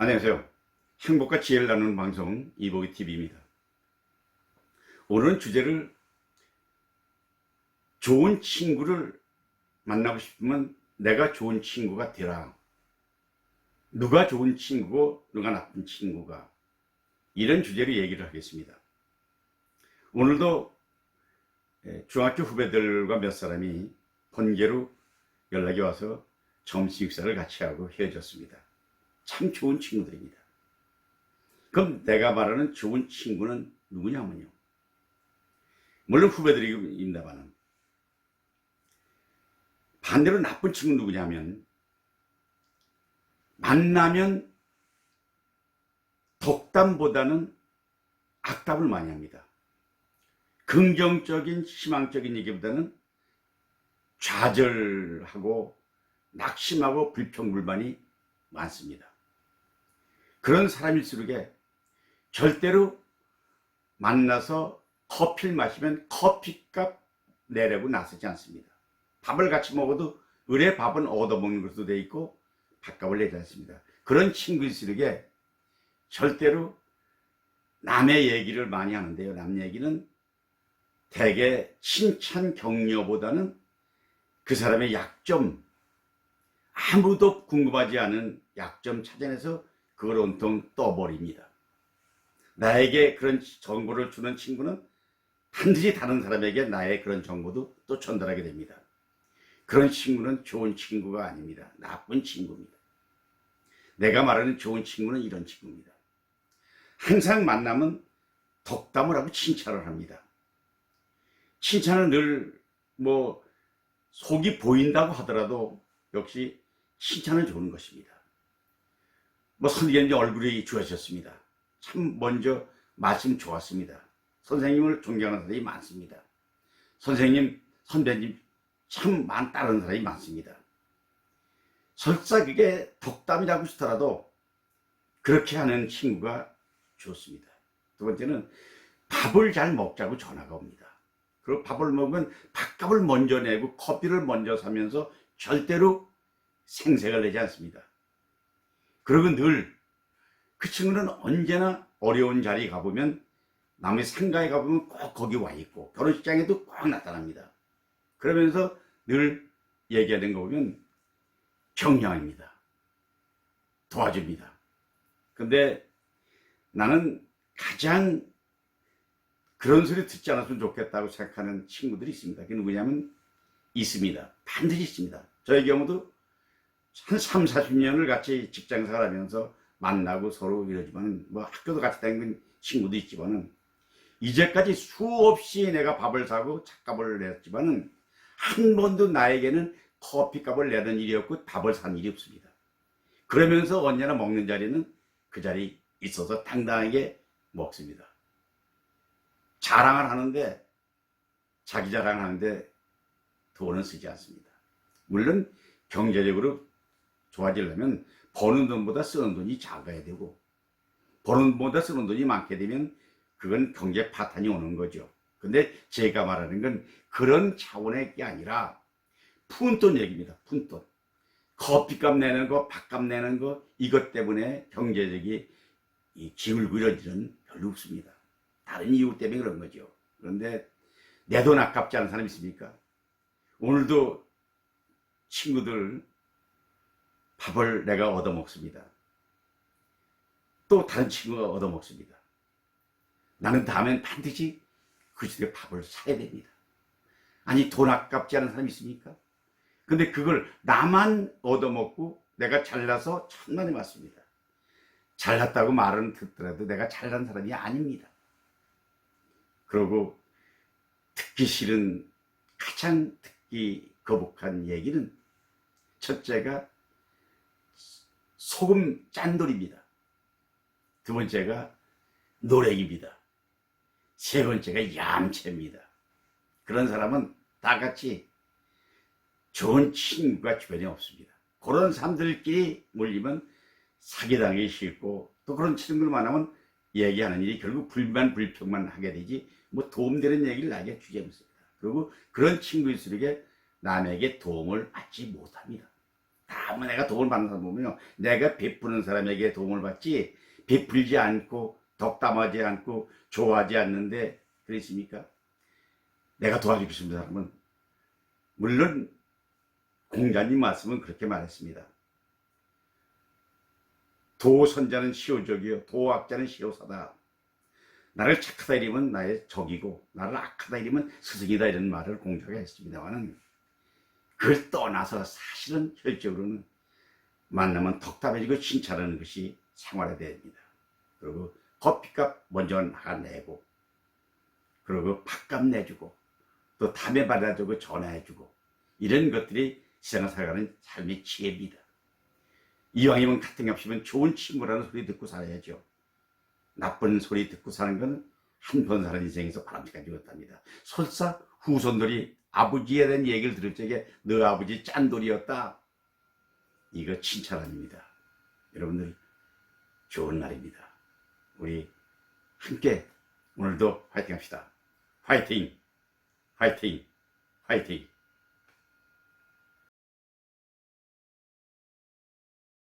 안녕하세요. 행복과 지혜를 나누는 방송 이보기 TV입니다. 오늘은 주제를 좋은 친구를 만나고 싶으면 내가 좋은 친구가 되라. 누가 좋은 친구고 누가 나쁜 친구가 이런 주제로 얘기를 하겠습니다. 오늘도 예, 중학교 후배들과 몇 사람이 번개로 연락이 와서 점심 식사를 같이 하고 헤어졌습니다. 참 좋은 친구들입니다. 그럼 내가 말하는 좋은 친구는 누구냐면요. 물론 후배들입니다만은 반대로 나쁜 친구 누구냐면 만나면 덕담보다는 악담을 많이 합니다. 긍정적인 희망적인 얘기보다는 좌절하고 낙심하고 불평불만이 많습니다. 그런 사람일수록에 절대로 만나서 커피를 마시면 커피값 내려고 나서지 않습니다. 밥을 같이 먹어도 의뢰 밥은 얻어먹는 것도 돼 있고 밥값을 내지 않습니다. 그런 친구일수록에 절대로 남의 얘기를 많이 하는데요. 남 얘기는 대개 칭찬 격려보다는 그 사람의 약점, 아무도 궁금하지 않은 약점 찾아내서 그걸 온통 떠버립니다. 나에게 그런 정보를 주는 친구는 반드시 다른 사람에게 나의 그런 정보도 또 전달하게 됩니다. 그런 친구는 좋은 친구가 아닙니다. 나쁜 친구입니다. 내가 말하는 좋은 친구는 이런 친구입니다. 항상 만나면 덕담을 하고 칭찬을 합니다. 칭찬은 늘 뭐 속이 보인다고 하더라도 역시 칭찬을 주는 것입니다. 뭐 선생님 얼굴이 좋아졌습니다. 참 먼저 말씀 좋았습니다. 선생님을 존경하는 사람이 많습니다. 선생님, 선배님 참 많, 따르는 사람이 많습니다. 설사 그게 덕담이라고 하더라도 그렇게 하는 친구가 좋습니다. 두 번째는 밥을 잘 먹자고 전화가 옵니다. 그리고 밥을 먹으면 밥값을 먼저 내고 커피를 먼저 사면서 절대로 생색을 내지 않습니다. 그리고 늘 그 친구는 언제나 어려운 자리에 가보면 남의 상가에 가보면 꼭 거기 와 있고 결혼식장에도 꼭 나타납니다. 그러면서 늘 얘기하는 거 보면 격려입니다. 도와줍니다. 근데 나는 가장 그런 소리 듣지 않았으면 좋겠다고 생각하는 친구들이 있습니다. 그게 누구냐면 있습니다. 반드시 있습니다. 저의 경우도 한 3, 40년을 같이 직장 생활하면서 만나고 서로 이러지만 뭐 학교도 같이 다니는 친구도 있지만은 이제까지 수없이 내가 밥을 사고 차값을 냈지만은 한 번도 나에게는 커피값을 내는 일이 없고 밥을 산 일이 없습니다. 그러면서 언제나 먹는 자리는 그 자리 있어서 당당하게 먹습니다. 자랑을 하는데 자기 자랑을 하는데 돈은 쓰지 않습니다. 물론 경제적으로 좋아지려면 버는 돈보다 쓰는 돈이 작아야 되고 버는 돈보다 쓰는 돈이 많게 되면 그건 경제 파탄이 오는 거죠. 근데 제가 말하는 건 그런 차원의 게 아니라 푼돈 얘기입니다. 푼돈. 커피값 내는 거, 밥값 내는 거 이것 때문에 경제적이 이 기울고 이러지는 별로 없습니다. 다른 이유 때문에 그런 거죠. 그런데 내 돈 아깝지 않은 사람 있습니까? 오늘도 친구들 밥을 내가 얻어먹습니다. 또 다른 친구가 얻어먹습니다. 나는 다음엔 반드시 그 집에 밥을 사야 됩니다. 아니 돈 아깝지 않은 사람 있습니까? 근데 그걸 나만 얻어먹고 내가 잘나서 천만에 맞습니다. 잘났다고 말은 듣더라도 내가 잘난 사람이 아닙니다. 그리고 듣기 싫은 가장 듣기 거북한 얘기는 첫째가 소금 짠돌입니다. 두 번째가 노랭입니다. 세 번째가 얌체입니다. 그런 사람은 다 같이 좋은 친구가 주변에 없습니다. 그런 사람들끼리 몰리면 사기당하기 싫고 또 그런 친구를 만나면 얘기하는 일이 결국 불만 불평만 하게 되지 뭐 도움되는 얘기를 나에게 주지 않습니다. 그리고 그런 친구일수록에 남에게 도움을 받지 못합니다. 다뭐 내가 도움을 받는 사람 보면요. 내가 베푸는 사람에게 도움을 받지 베풀지 않고 덕담하지 않고 좋아하지 않는데 그러십니까? 내가 도와주고 싶은 사람은 물론 공자님 말씀은 그렇게 말했습니다. 도선자는 시오적이요 도학자는 시오사다. 나를 착하다 이러면 나의 적이고 나를 악하다 이러면 스승이다 이런 말을 공자가 했습니다만은 그걸 떠나서 사실은 혈적으로는 만나면 덕담해주고 칭찬하는 것이 생활에 됩니다. 그리고 커피값 먼저 내고 그리고 밥값 내주고 또 담배 받아주고 전화해주고 이런 것들이 세상을 살아가는 삶의 지혜입니다. 이왕이면 같은 게 없으면 좋은 친구라는 소리 듣고 살아야죠. 나쁜 소리 듣고 사는 건 한 번 사는 인생에서 바람직하지 못합니다. 설사 후손들이 아버지에 대한 얘기를 들을 적에 너 아버지 짠돌이었다. 이거 칭찬 아닙니다. 여러분들 좋은 날입니다. 우리 함께 오늘도 화이팅 합시다. 화이팅! 화이팅! 화이팅!